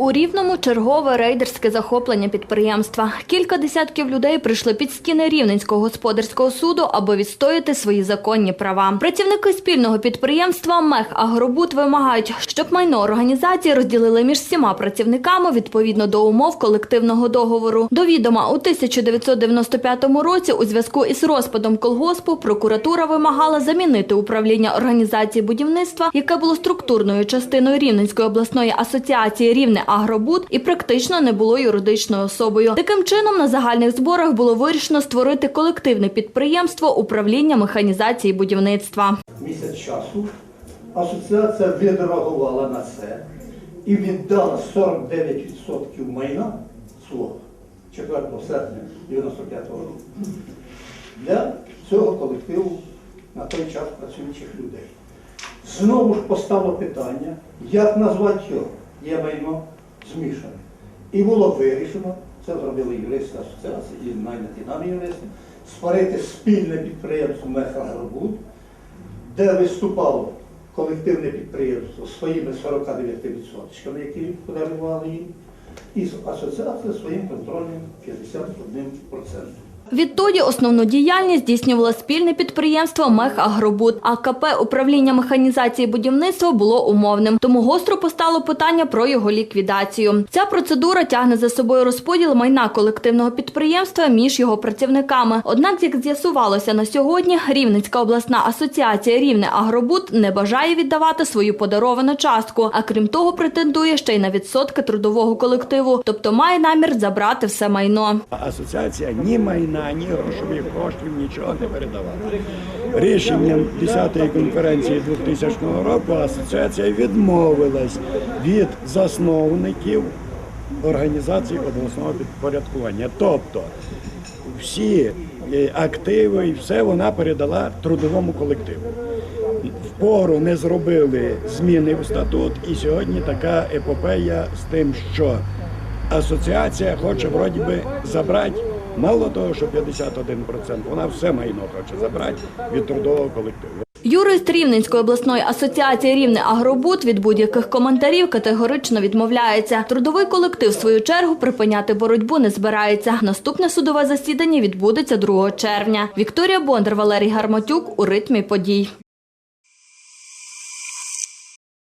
У Рівному чергове рейдерське захоплення підприємства. Кілька десятків людей прийшли під стіни Рівненського господарського суду, аби відстояти свої законні права. Працівники спільного підприємства Мех Агробут вимагають, щоб майно організації розділили між всіма працівниками відповідно до умов колективного договору. До відома у 1995 році у зв'язку із розпадом колгоспу прокуратура вимагала замінити управління організації будівництва, яке було структурною частиною Рівненської обласної асоціації Рівне Агробуд і практично не було юридичною особою. Таким чином, на загальних зборах було вирішено створити колективне підприємство управління механізації будівництва. місяць часу асоціація відреагувала на це і віддала 49% майна свого 4 серпня 95 року для цього колективу на той час працюючих людей. Знову ж постало питання, як назвати його. Є майно змішане. І було вирішено, це зробили юристи асоціації і найняті нам юристи, створити спільне підприємство Мехагробуд, де виступало колективне підприємство своїми 49%, які подарували їм, і асоціація своїм контрольним 51%. Відтоді основну діяльність здійснювало спільне підприємство «Мехагробуд», а КП управління механізації будівництва було умовним. Тому гостро постало питання про його ліквідацію. Ця процедура тягне за собою розподіл майна колективного підприємства між його працівниками. Однак, як з'ясувалося на сьогодні, Рівненська обласна асоціація Рівне Агробуд не бажає віддавати свою подаровану частку, а крім того, претендує ще й на відсотки трудового колективу, тобто має намір забрати все майно. Асоціація ні майна, ні грошових коштів, нічого не передавала. Рішенням 10-ї конференції 2000 року асоціація відмовилась від засновників організації обласного підпорядкування. Тобто всі е, активи і все вона передала трудовому колективу. Впору не зробили зміни в статут, і сьогодні така епопея з тим, що асоціація хоче вроді би забрати мало того, що 51%, вона все майно хоче забрати від трудового колективу. Юрист Рівненської обласної асоціації Рівне Агробуд від будь-яких коментарів категорично відмовляється. Трудовий колектив в свою чергу припиняти боротьбу не збирається. Наступне судове засідання відбудеться 2 червня. Вікторія Бондар, Валерій Гарматюк у ритмі подій.